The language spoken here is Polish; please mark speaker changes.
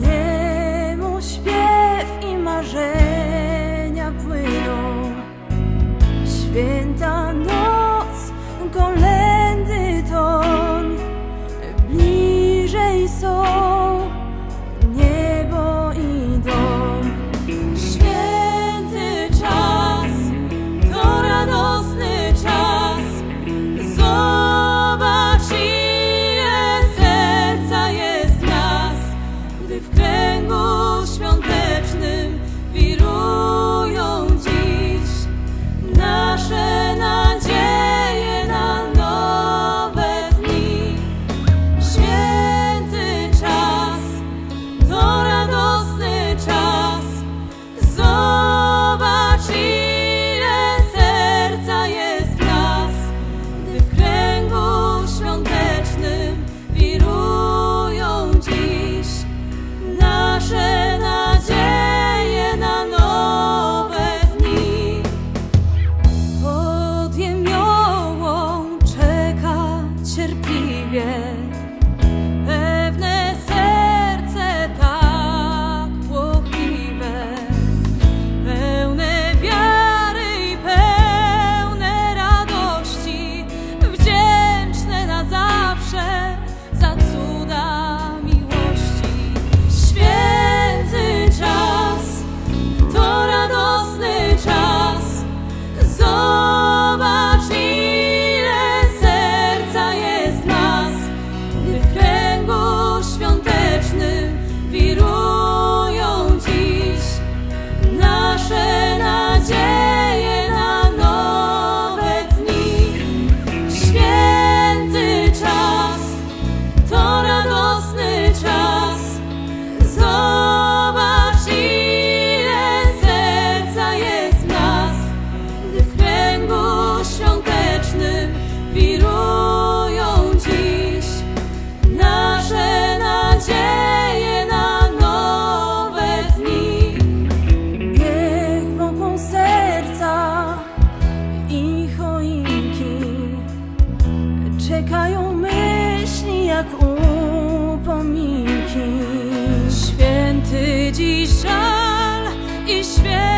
Speaker 1: Niemu śpiew i marzenia płyną. Święta cierpliwie i święty